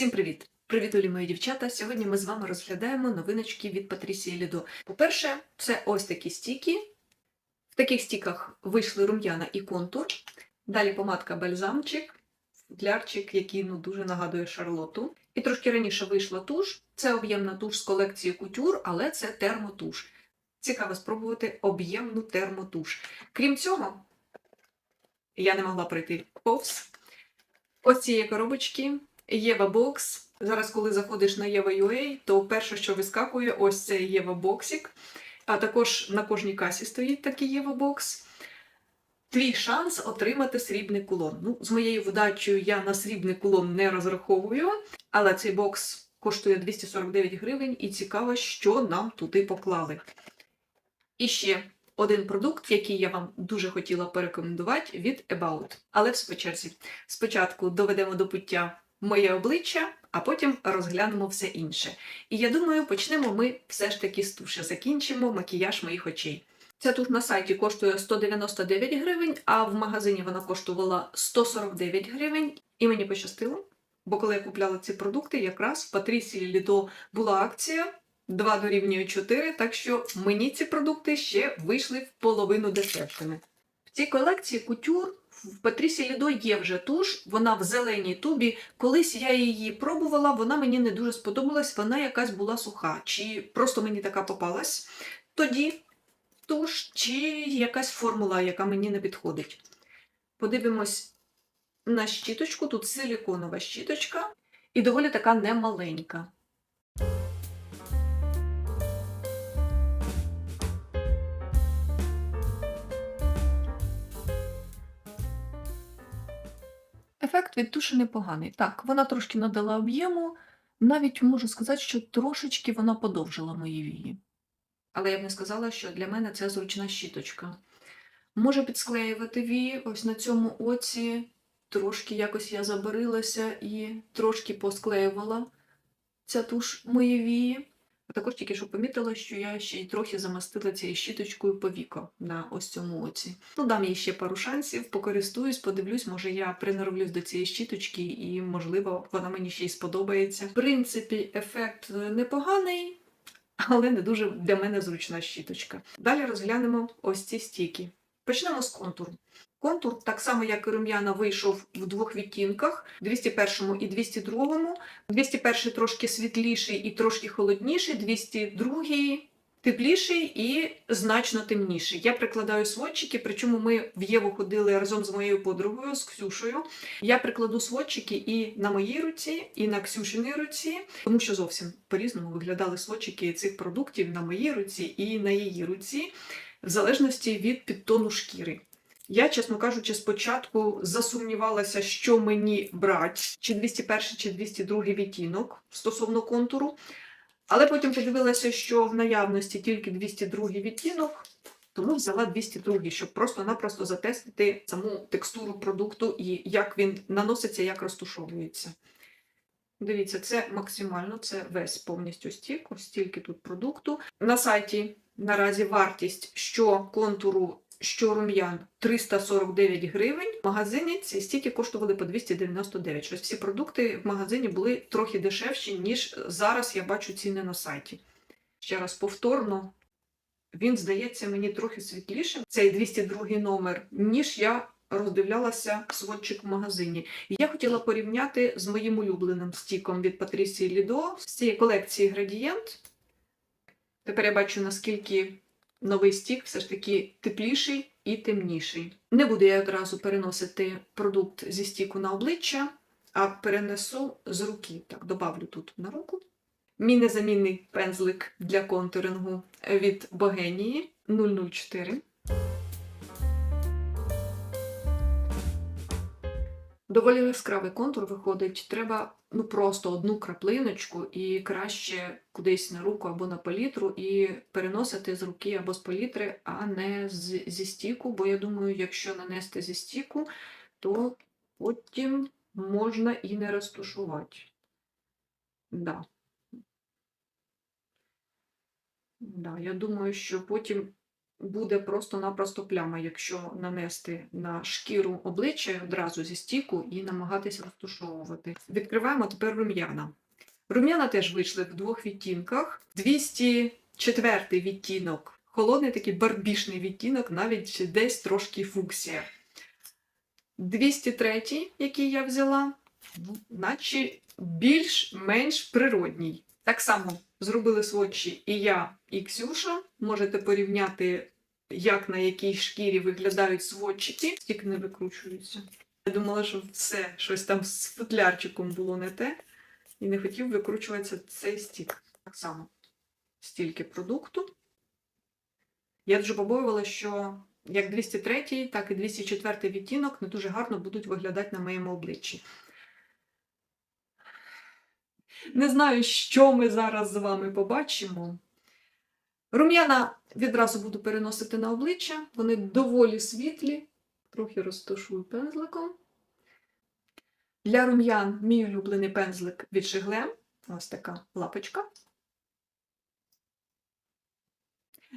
Всім привіт! Привіт, Олі, мої дівчата! Сьогодні ми з вами розглядаємо новиночки від Патрісії Лідо. По-перше, це ось такі стіки. В таких стіках вийшли рум'яна і контур. Далі помадка бальзамчик, футлярчик, який ну, дуже нагадує Шарлоту. І трошки раніше вийшла туш. Це об'ємна туш з колекції кутюр, але це термотуш. Цікаво спробувати об'ємну термотуш. Крім цього, я не могла пройти повз. Ось цієї коробочки Єва Бокс. Зараз, коли заходиш на Єва.ua, то перше, що вискакує, ось це Єва Боксик. А також на кожній касі стоїть такий Єва Бокс. Твій шанс отримати срібний кулон. Ну, з моєю вдачею я на срібний кулон не розраховую, але цей бокс коштує 249 гривень, і цікаво, що нам туди поклали. І ще один продукт, який я вам дуже хотіла порекомендувати від About. Але все по черзі. Спочатку доведемо до пуття моє обличчя, а потім розглянемо все інше. І я думаю, почнемо ми все ж таки з туші. Закінчимо макіяж моїх очей. Ця туш на сайті коштує 199 гривень, а в магазині вона коштувала 149 гривень. І мені пощастило, бо коли я купляла ці продукти, якраз в Патрісії Лідо була акція 2 дорівнює 4, так що мені ці продукти ще вийшли в половину дешевшими. В цій колекції кутюр в Патрісі Лідо є вже туш, вона в зеленій тубі. Колись я її пробувала, вона мені не дуже сподобалась, вона якась була суха. Чи просто мені така попалась тоді туш, чи якась формула, яка мені не підходить. Подивимось на щіточку, тут силіконова щіточка і доволі така немаленька. Ефект від туші непоганий. Так, вона трошки надала об'єму, навіть можу сказати, що трошечки вона подовжила мої вії. Але я б не сказала, що для мене це зручна щіточка. Може підсклеювати вії, ось на цьому оці. Трошки якось я забарилася і трошки посклеювала ця туш мої вії. А також тільки що помітила, що я ще й трохи замастила цією щіточкою повіко на ось цьому оці. Ну, дам їй ще пару шансів, покористуюсь, подивлюсь, може я приноровлюсь до цієї щіточки, і, можливо, вона мені ще й сподобається. В принципі, ефект непоганий, але не дуже для мене зручна щіточка. Далі розглянемо ось ці стіки. Почнемо з контуру. Контур, так само як і рум'яна, вийшов в двох відтінках: 201 і 202. 201 трошки світліший і трошки холодніший, 202 тепліший і значно темніший. Я прикладаю сводчики, причому ми в Єву ходили разом з моєю подругою, з Ксюшею. Я прикладу сводчики і на моїй руці, і на Ксюшиній руці, тому що зовсім по-різному виглядали сводчики цих продуктів на моїй руці і на її руці, в залежності від підтону шкіри. Я, чесно кажучи, спочатку засумнівалася, що мені брати, чи 201, чи 202 відтінок стосовно контуру. Але потім подивилася, що в наявності тільки 202 відтінок, тому взяла 202, щоб просто-напросто затестити саму текстуру продукту і як він наноситься, як розтушовується. Дивіться, це максимально, це весь повністю стік, ось стільки тут продукту. На сайті наразі вартість що контуру що рум'ян 349 гривень. В магазині ці стільки коштували по 299. Щось всі продукти в магазині були трохи дешевші, ніж зараз я бачу ціни на сайті. Ще раз повторно, він здається мені трохи світлішим, цей 202 номер, ніж я роздивлялася сводчик в магазині. І я хотіла порівняти з моїм улюбленим стіком від Патрісії Лідо з цієї колекції Градієнт. Тепер я бачу, наскільки новий стік все ж таки тепліший і темніший. Не буду я одразу переносити продукт зі стіку на обличчя, а перенесу з руки. Так, добавлю тут на руку. Мій незамінний пензлик для контурингу від Богенії 004. Доволі яскравий контур виходить. Треба ну просто одну краплиночку і краще кудись на руку або на палітру, і переносити з руки або з палітри, а не з, зі стіку. Бо я думаю, якщо нанести зі стіку, то потім можна і не розтушувати. Да. Да, я думаю, що потім буде просто-напросто пляма, якщо нанести на шкіру обличчя одразу зі стіку і намагатися розтушовувати. Відкриваємо тепер рум'яна. Рум'яна теж вийшли в двох відтінках. 204 відтінок, холодний такий барбішний відтінок, навіть десь трошки фуксія. 203, який я взяла, наче більш-менш природній. Так само зробили сводчі і я, і Ксюша. Можете порівняти, як на якій шкірі виглядають сводчики, тільки не викручуються. Я думала, що все, щось там з футлярчиком було не те, і не хотів викручуватися цей стік. Так само стільки продукту. Я дуже побоювала, що як 203, так і 204 відтінок не дуже гарно будуть виглядати на моєму обличчі. Не знаю, що ми зараз з вами побачимо. Рум'яна відразу буду переносити на обличчя. Вони доволі світлі. Трохи розташую пензликом. Для рум'ян мій улюблений пензлик від Шиглем. Ось така лапочка.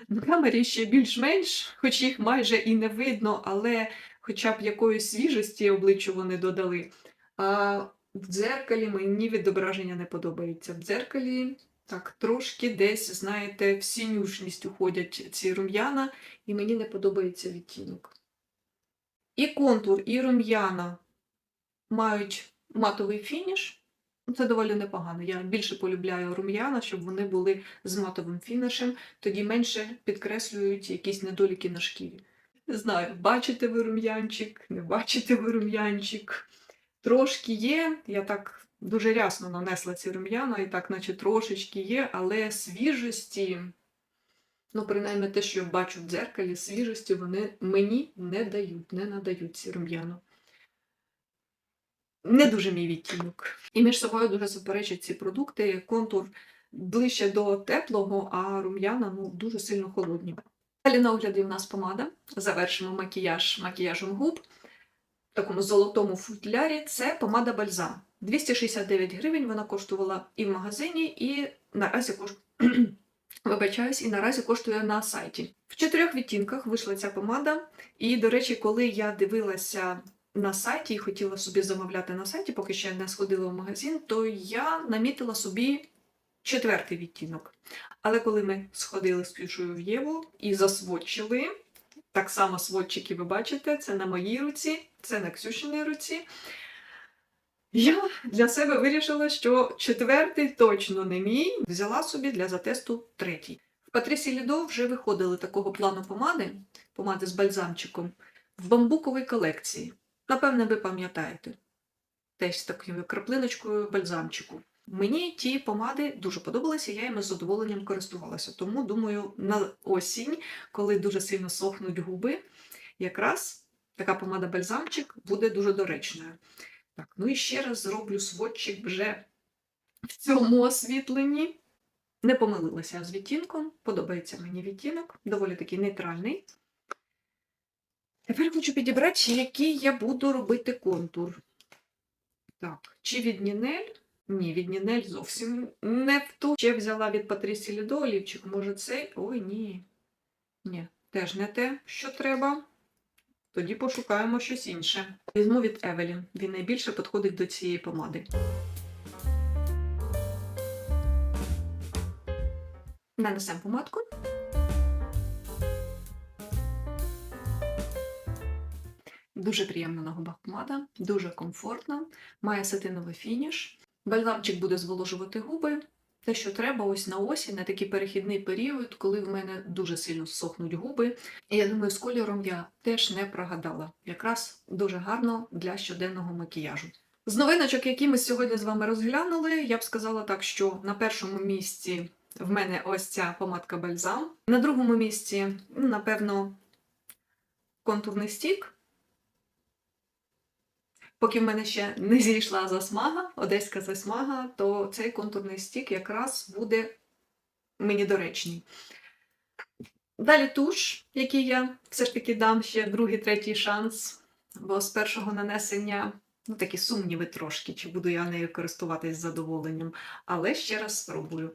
На камері ще більш-менш, хоч їх майже і не видно, але хоча б якоїсь свіжості обличчю вони додали. А в дзеркалі мені відображення не подобається. В дзеркалі так трошки десь, знаєте, в синюшність уходять ці рум'яна, і мені не подобається відтінок. І контур, і рум'яна мають матовий фініш. Це доволі непогано. Я більше полюбляю рум'яна, щоб вони були з матовим фінішем, тоді менше підкреслюють якісь недоліки на шкірі. Не знаю, бачите ви рум'янчик, не бачите ви рум'янчик. Трошки є, я так дуже рясно нанесла ці рум'яна, і так, наче трошечки є, але свіжості, ну, принаймні те, що я бачу в дзеркалі, свіжості вони мені не дають, не надають ці рум'яна. Не дуже мій відтінок. І між собою дуже суперечать ці продукти. Контур ближче до теплого, а рум'яна ну, дуже сильно холодні. Далі на огляді в нас помада. Завершимо макіяж макіяжем губ такому золотому футлярі. Це помада бальзам. 269 гривень вона коштувала і в магазині, і наразі коштує. Вибачаюсь, і наразі коштує на сайті. В чотирьох відтінках вийшла ця помада. І, до речі, коли я дивилася на сайті і хотіла собі замовляти на сайті, поки ще не сходила в магазин, то я намітила собі четвертий відтінок. Але коли ми сходили з Ксюшею в Єву і засводчили, так само сводчики ви бачите, це на моїй руці, це на Ксюшиній руці. Я для себе вирішила, що четвертий точно не мій. Взяла собі для затесту третій. В Патрісі Лідо вже виходили такого плану помади, помади з бальзамчиком, в бамбуковій колекції. Напевне, ви пам'ятаєте. Теж з такою краплиночкою бальзамчику. Мені ті помади дуже подобалися, я їм з задоволенням користувалася. Тому, думаю, на осінь, коли дуже сильно сохнуть губи, якраз така помада бальзамчик буде дуже доречною. Так, ну і ще раз зроблю сводчик вже в цьому освітленні. Не помилилася з відтінком, подобається мені відтінок, доволі такий нейтральний. Тепер хочу підібрати, який я буду робити контур. Так, чи від Нінель? Ні, від Нінель зовсім не в ту. Ще взяла від Патрісі Лідо олівчик. Може цей? Ой, ні. Ні, теж не те, що треба. Тоді пошукаємо щось інше. Візьму від Евелін. Він найбільше підходить до цієї помади. Нанесемо помадку. Дуже приємна на губах помада, дуже комфортна, має сатиновий фініш. Бальзамчик буде зволожувати губи. Те, що треба, ось на осінь, на такий перехідний період, коли в мене дуже сильно сохнуть губи. І я думаю, з кольором я теж не прогадала. Якраз дуже гарно для щоденного макіяжу. З новиночок, які ми сьогодні з вами розглянули, я б сказала так, що на першому місці в мене ось ця помадка бальзам. На другому місці, напевно, контурний стік. Поки в мене ще не зійшла засмага, одеська засмага, то цей контурний стік якраз буде мені доречний. Далі туш, який я все ж таки дам ще другий, третій шанс, бо з першого нанесення ну, такі сумніви трошки, чи буду я нею користуватись задоволенням. Але ще раз спробую.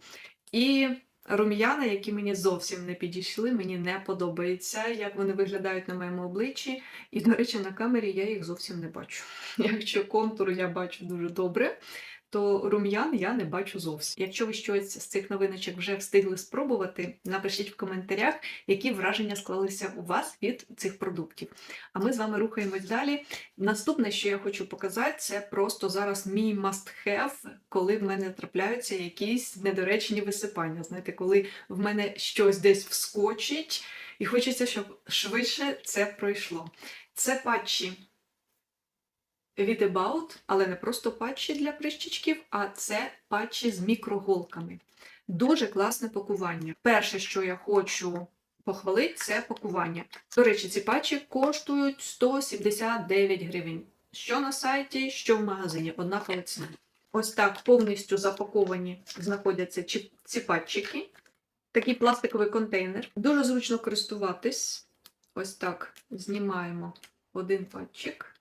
І рум'яна, які мені зовсім не підійшли, мені не подобається, як вони виглядають на моєму обличчі. І, до речі, на камері я їх зовсім не бачу. Якщо контур я бачу дуже добре, то рум'ян я не бачу зовсім. Якщо ви щось з цих новиночок вже встигли спробувати, напишіть в коментарях, які враження склалися у вас від цих продуктів. А ми з вами рухаємось далі. Наступне, що я хочу показати, це просто зараз мій must-have, коли в мене трапляються якісь недоречні висипання. Знаєте, коли в мене щось десь вскочить, і хочеться, щоб швидше це пройшло. Це патчі від About, але не просто патчі для прищічків, а це патчі з мікроголками. Дуже класне пакування. Перше, що я хочу похвалити, це пакування. До речі, ці патчі коштують 179 гривень. Що на сайті, що в магазині. Однакова ціна. Ось так повністю запаковані знаходяться ці патчики. Такий пластиковий контейнер. Дуже зручно користуватись. Ось так знімаємо один патчик.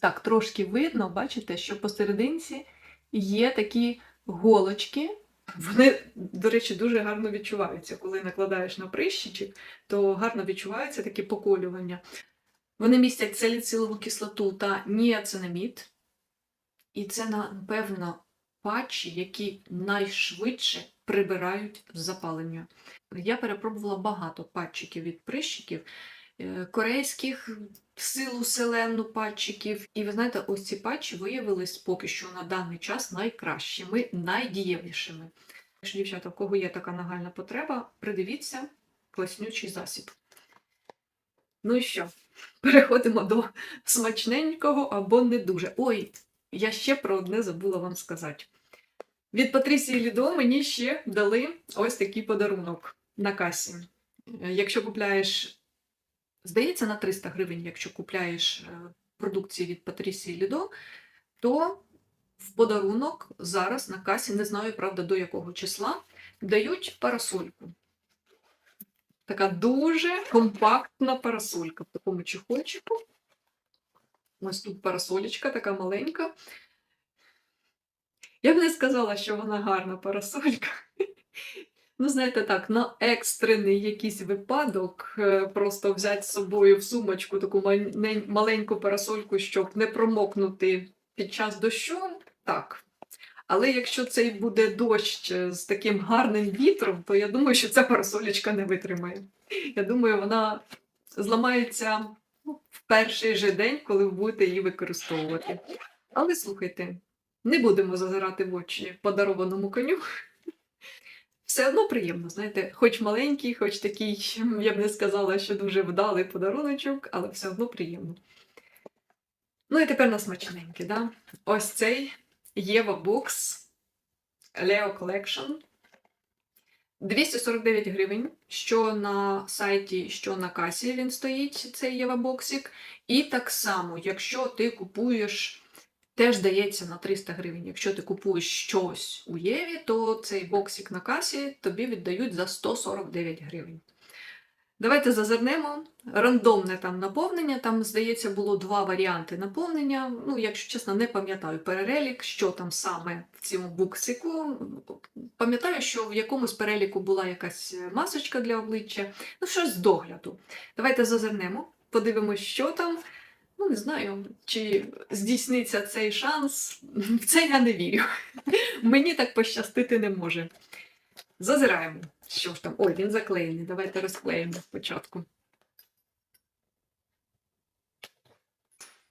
Так трошки видно, бачите, що посерединці є такі голочки. Вони, до речі, дуже гарно відчуваються. Коли накладаєш на прищичок, то гарно відчуваються такі поколювання. Вони містять саліцилову кислоту та ніацинамід. І це, напевно, патчі, які найшвидше прибирають запалення. Я перепробувала багато патчиків від прищиків, корейських силу селену патчиків. І ви знаєте, ось ці патчі виявились поки що на даний час найкращими, найдієвішими. Якщо, дівчата, в кого є така нагальна потреба, придивіться класнючий засіб. Ну і що? Переходимо до смачненького або не дуже. Ой, я ще про одне забула вам сказати. Від Патрісії Лідо мені ще дали ось такий подарунок на касі. Е, Якщо купляєш, здається, на 300 гривень, якщо купляєш е, продукції від Патрісії Лідо, то в подарунок зараз на касі, не знаю, правда, до якого числа, дають парасольку. Така дуже компактна парасолька в такому чехольчику. Ось тут парасолечка така маленька. Я б не сказала, що вона гарна парасолька. Ну, знаєте, так, на екстрений якийсь випадок е, просто взяти з собою в сумочку таку маленьку парасольку, щоб не промокнути під час дощу, так. Але якщо цей буде дощ е, з таким гарним вітром, то я думаю, що ця парасолечка не витримає. Я думаю, вона зламається ну, в перший же день, коли ви будете її використовувати. Але слухайте, не будемо зазирати в очі подарованому коню. Все одно приємно, знаєте, хоч маленький, хоч такий, я б не сказала, що дуже вдалий подаруночок, але все одно приємно. Ну і тепер на смачненьке, да? Ось цей Єва Бокс Leo Collection. 249 гривень, що на сайті, що на касі він стоїть, цей Єва Боксик. І так само, якщо ти купуєш, теж дається на 300 гривень. Якщо ти купуєш щось у Єві, то цей боксик на касі тобі віддають за 149 гривень. Давайте зазирнемо. Рандомне там наповнення. Там, здається, було два варіанти наповнення. Ну, якщо чесно, не пам'ятаю перелік, що там саме в цьому буксику. Пам'ятаю, що в якомусь переліку була якась масочка для обличчя, ну щось з догляду. Давайте зазирнемо, подивимось, що там. Ну, не знаю, чи здійсниться цей шанс. В це я не вірю. Мені так пощастити не може. Зазираємо. Що ж там? Ой, він заклеєний. Давайте розклеїмо спочатку.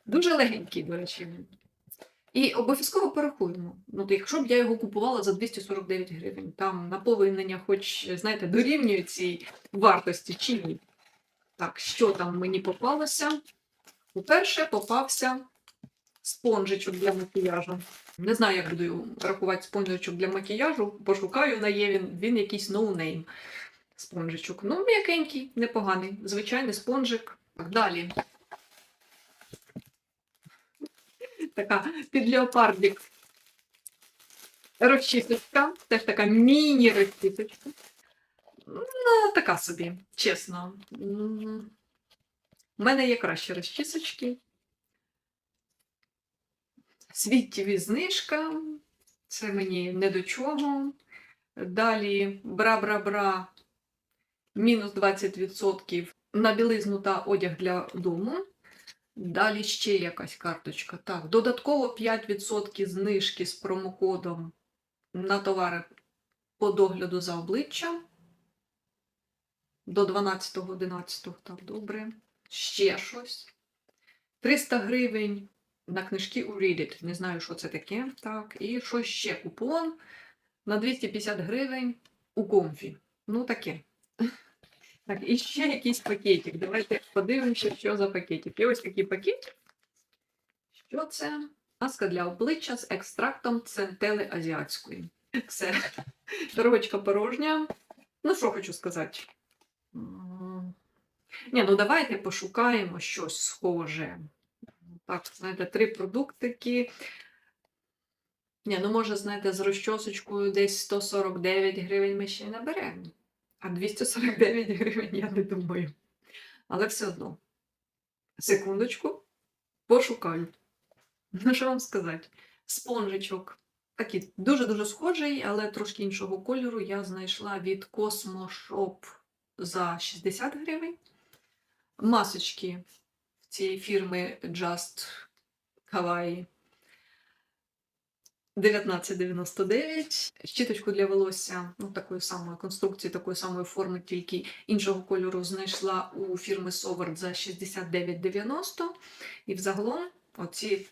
Дуже легенький, до речі. він. І обов'язково порахуємо. Ну, якщо б я його купувала за 249 гривень, там наповнення, хоч, знаєте, дорівнює цій вартості чи ні. Так, що там мені попалося? По-перше, попався спонжичок для макіяжу. Не знаю, як буду рахувати спонжичок для макіяжу. Пошукаю на є він, він якийсь ноунейм спонжичок. Ну, м'якенький, непоганий. Звичайний спонжик. Так, Далі. Така під леопардик. Розчісочка. Теж така міні-розчісочка. Ну, така собі, чесно. У мене є кращі розчісочки. Світтєві знижка. Це мені не до чого. Далі бра-бра-бра, мінус 20% на білизну та одяг для дому. Далі ще якась карточка. Так, додатково 5% знижки з промокодом на товари по догляду за обличчям. До 12.11. Так, добре. Ще щось. 300 гривень на книжки у Reddit. Не знаю, що це таке. Так, і що ще купон на 250 гривень у комфі. Ну, таке. Так, і ще якийсь пакетик. Давайте подивимося, що за пакетик. І ось такий пакетик. Що це? Маска для обличчя з екстрактом центели азіатської. Все. Коробочка порожня. Ну, що хочу сказати. Ні, ну давайте пошукаємо щось схоже. Так, знаєте, три продуктики. Ні, ну може, знаєте, з розчосочкою десь 149 гривень ми ще й наберемо. А 249 гривень я не думаю. Але все одно. Секундочку, пошукаю. Ну, що вам сказати? Спонжичок. Такий дуже-дуже схожий, але трошки іншого кольору я знайшла від Cosmo Shop за 60 гривень. Масочки цієї фірми Just Kawaii 1999. Щіточку для волосся ну, такої самої конструкції, такої самої форми, тільки іншого кольору знайшла у фірми Совард за 69,90. І взагалом оці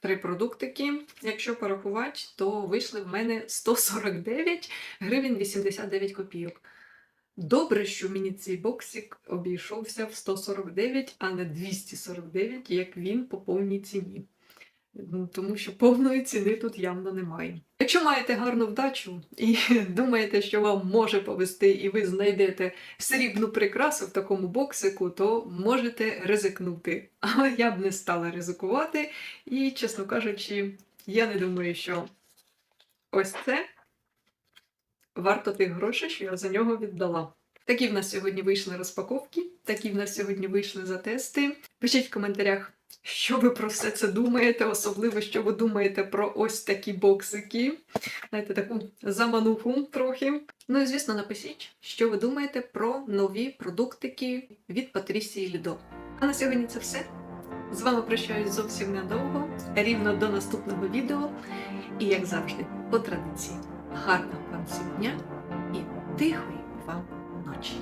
три продуктики, якщо порахувати, то вийшли в мене 149 гривень 89 копійок. Добре, що мені цей боксик обійшовся в 149, а не 249, як він по повній ціні. Ну, Тому що повної ціни тут явно немає. Якщо маєте гарну вдачу і думаєте, що вам може повести, і ви знайдете срібну прикрасу в такому боксику, то можете ризикнути. Але я б не стала ризикувати. І, чесно кажучи, я не думаю, що ось це варто тих грошей, що я за нього віддала. Такі в нас сьогодні вийшли розпаковки, такі в нас сьогодні вийшли затести. Пишіть в коментарях, що ви про все це думаєте, особливо, що ви думаєте про ось такі боксики. Знаєте, таку замануху трохи. Ну і звісно, напишіть, що ви думаєте про нові продуктики від Патрісії Лідо. А на сьогодні це все. З вами прощаюсь зовсім недовго, рівно до наступного відео. І як завжди, по традиції, гарного вам всім дня і тихої вам ночі.